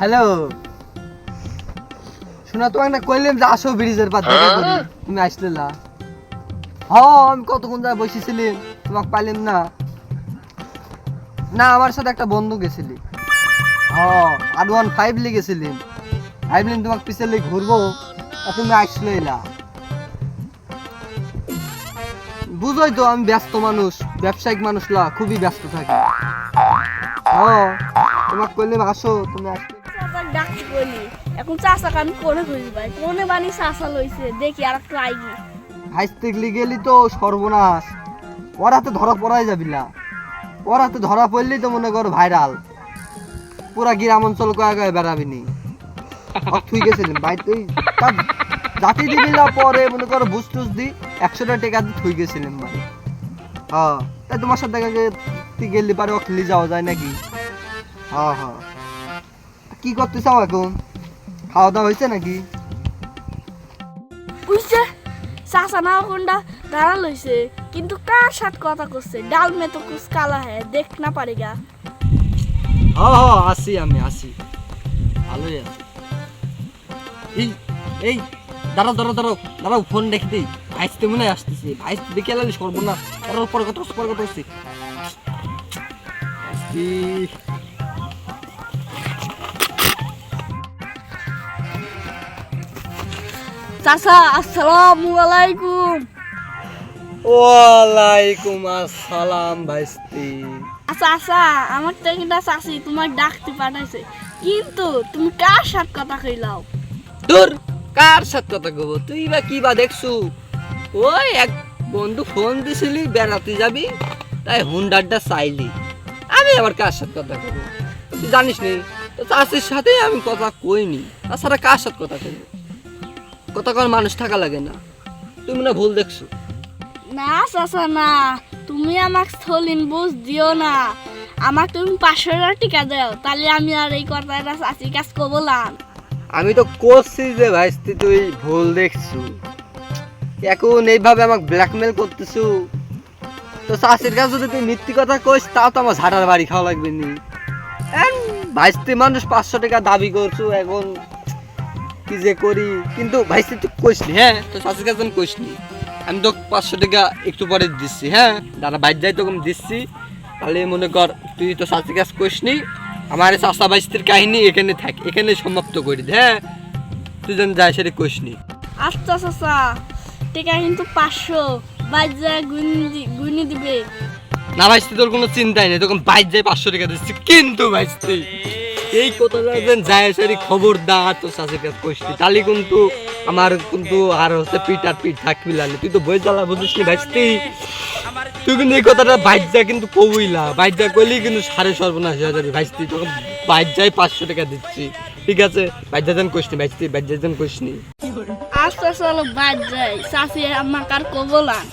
Hello শোনা তোমাকে না কইলাম যে আসো ব্রিজের পার দেখা করি। তুমি আসলে না হ আমি কতক্ষণ ধরে বসেছিলাম তোমাকে পাইলাম না। না আমার সাথে একটা বন্ধু গেছিলি। হ আর ওয়ান ফাইভ লি গেছিলাম ভাবলাম তোমাকে পিছনে ঘুরবো। আর তুমি আসলে না বুঝোই তো আমি ব্যস্ত মানুষ ব্যবসায়িক মানুষ লা খুবই ব্যস্ত থাকি। ও তোমাকে কইলাম আসো তুমি আসলে চাচার ডাকতে বলি এখন চাচাকে আমি কোনে খুঁজি পাই কোনে বানি চাচা লইছে? দেখি আর একটু আইগি হাসতে গেলি তো সর্বনাশ। ওর হাতে ধরা পড়াই যাবি না। ওর হাতে ধরা পড়লেই তো মনে কর ভাইরাল পুরা গ্রাম অঞ্চল কয়ে কয়ে তুই গেছিলেন ভাই, তুই জাতি দিবি না পরে মনে কর বুঝ টুস দি একশোটা টাকা দিয়ে থুই গেছিলেন ভাই। হ্যাঁ তাই তোমার সাথে তুই গেলি পারে ও খেলি যাওয়া যায় নাকি? হ্যাঁ হ্যাঁ কি করতে চাও এখন? খাওয়া দাওয়া হয়েছে নাকি? বুঝছে চাচা না কোনটা দাঁড়া লইছে কিন্তু কার সাথে কথা করছে ডাল মে তো কুছ কালা হ্যাঁ দেখ না পারেগা হ্যাঁ হ্যাঁ আসি আমি আসি। ভালোই আছি। এই এই দাঁড়াও দাঁড়াও দাঁড়াও দাঁড়াও ফোন রেখে দিই। ভাইস তো মনে হয় আসতেছি। ভাইস দেখে এলালি সরবো না দাঁড়াও পরে কথা পরে চাচা আসসালামু আলাইকুম। ওয়ালাইকুম আসসালাম ভাইস্তি। আচ্ছা আচ্ছা আমার টেকিটা চাচি তোমার ডাকতে পাঠাইছে। কিন্তু তুমি কার সাথে কথা কইলাও? তোর কার সাথে কথা কব তুই বা কি বা দেখছু? ওই এক বন্ধু ফোন দিছিলি বেড়াতে যাবি তাই হুন্ডারটা চাইলি। আমি আবার কার সাথে কথা কব তুই জানিস নি তো চাষির সাথে আমি কথা কইনি। তাছাড়া কার সাথে কথা কইনি কথা মানুষ থাকা লাগে না। তুমি হয় ভুল দেখছ। না চাচা না। তুমি আমাকে স্থলিন বুঝ দিও না। আমাকে তুমি পাঁচশো টাকা টিকা দাও তাহলে আমি আর এই কথাটা চাচি কাজ করবলাম আমি তো করছি যে ভাইস্তি তুই ভুল দেখছু। এখন এইভাবে আমাকে ব্ল্যাকমেল করতেছু। তো চাষির কাছে যদি তুই মিথ্যি কথা কইস তাও তো আমার ঝাড়ার বাড়ি খাওয়া লাগবে নি। ভাইস্তি মানুষ পাঁচশো টাকা দাবি করছু এখন কি যে করি? কিন্তু ভাইস্তি তুই কইসনি হ্যাঁ? তো চাষির কাছে কইসনি আমি তো পাঁচশো টাকা একটু পরে দিচ্ছি হ্যাঁ? দাদা বাইর যাই তোকে দিচ্ছি। তাহলে মনে কর তুই তো চাষির কাছে কইসনি আমার চাষা বাইস্তির কাহিনী এখানে থাক এখানে সমাপ্ত করি হ্যাঁ? তুই যেন যাই সেটা কইসনি। আচ্ছা চাচা টিকা কিন্তু পাঁচশো। বাইর যায় গুনি গুনি দিবে। না ভাইস্তি তোর কোনো চিন্তাই নেই তখন বাইর যাই পাঁচশো টাকা দিচ্ছি। কিন্তু ভাইস্তি এই কথাটা যেন যায় সেটি খবরদার তোর চাষির কাছে কইসনি তাহলে কিন্তু আমার কিন্তু আর হচ্ছে পিঠ আর পিঠ থাকবি তুই তো বই জ্বালা বুঝিস নি ভাইস্তি। তুই কিন্তু এই কথাটা বাইর যা কিন্তু কবইলা বাইর যা কইলি কিন্তু সাড়ে সর্বনাশ হয়ে যাবি ভাইস্তি। তখন বাইর যাই পাঁচশো টাকা দিচ্ছি। ঠিক আছে? বাইর যেন কইসনি ভাইস্তি বাইর যেন কইসনি আচ্ছা চলো বাইর যাই চাচি আমাকে আর কবলাম